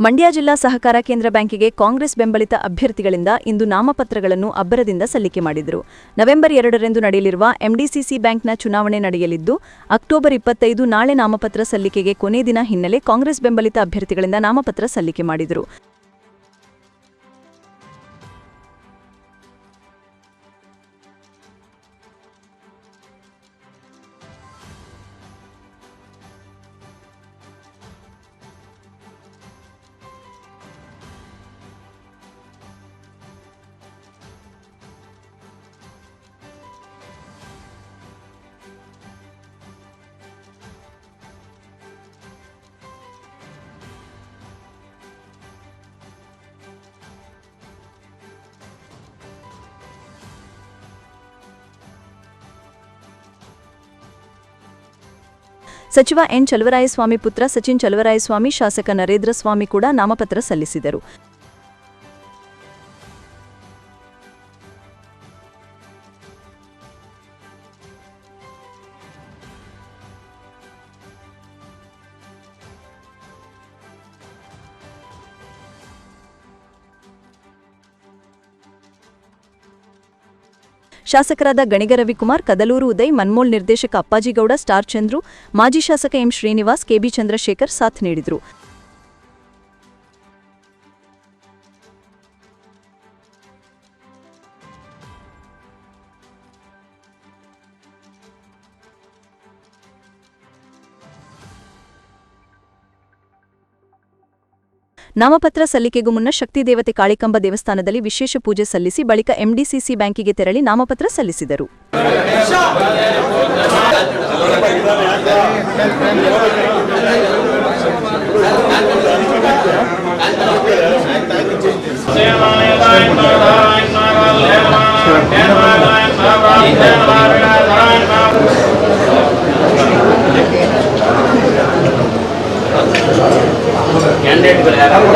ಮಂಡ್ಯ ಜಿಲ್ಲಾ ಸಹಕಾರ ಕೇಂದ್ರ ಬ್ಯಾಂಕಿಗೆ ಕಾಂಗ್ರೆಸ್ ಬೆಂಬಲಿತ ಅಭ್ಯರ್ಥಿಗಳಿಂದ ಇಂದು ನಾಮಪತ್ರಗಳನ್ನು ಅಬ್ಬರದಿಂದ ಸಲ್ಲಿಕೆ ಮಾಡಿದರು. ನವೆಂಬರ್ ಎರಡರಂದು ನಡೆಯಲಿರುವ ಎಂಡಿಸಿಸಿ ಬ್ಯಾಂಕ್ನ ಚುನಾವಣೆ ನಡೆಯಲಿದ್ದು, ಅಕ್ಟೋಬರ್ ಇಪ್ಪತ್ತೈದು ನಾಳೆ ನಾಮಪತ್ರ ಸಲ್ಲಿಕೆಗೆ ಕೊನೆ ದಿನ ಹಿನ್ನೆಲೆ ಕಾಂಗ್ರೆಸ್ ಬೆಂಬಲಿತ ಅಭ್ಯರ್ಥಿಗಳಿಂದ ನಾಮಪತ್ರ ಸಲ್ಲಿಕೆ ಮಾಡಿದರು. ಸಚಿವ ಎನ್. ಚಲುವರಾಯಸ್ವಾಮಿ ಪುತ್ರ ಸಚಿನ್ ಚಲುವರಾಯಸ್ವಾಮಿ ಶಾಸಕ ನರೇಂದ್ರ ಸ್ವಾಮಿ ಕೂಡ ನಾಮಪತ್ರ ಸಲ್ಲಿಸಿದರು. ಶಾಸಕರಾದ ಗಣಿಗ ರವಿಕುಮಾರ್, ಕದಲೂರು ಉದಯ್, ಮನ್ಮೋಲ್ ನಿರ್ದೇಶಕ ಅಪ್ಪಾಜಿಗೌಡ, ಸ್ಟಾರ್ ಚಂದ್ರು, ಮಾಜಿ ಶಾಸಕ ಎಂ ಶ್ರೀನಿವಾಸ್ ಕೆಬಿ ಚಂದ್ರಶೇಖರ್ ಸಾಥ್ ನೀಡಿದರು. ನಾಮಪತ್ರ ಸಲ್ಲಿಕೆಗೂ ಮುನ್ನ ಶಕ್ತಿ ದೇವತೆ ಕಾಳಿಕಂಬ ದೇವಸ್ಥಾನದಲ್ಲಿ ವಿಶೇಷ ಪೂಜೆ ಸಲ್ಲಿಸಿ ಬಳಿಕ ಎಂಡಿಸಿಸಿ ಬ್ಯಾಂಕಿಗೆ ತೆರಳಿ ನಾಮಪತ್ರ ಸಲ್ಲಿಸಿದರು.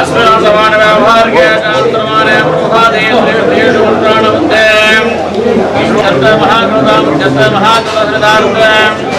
अस्मिन् समानव्यावहारिके शास्त्रमाणे प्रोहादेन्द्रियप्रियशूत्राणवन्दे महाकृतां महाकृतहृदान्ते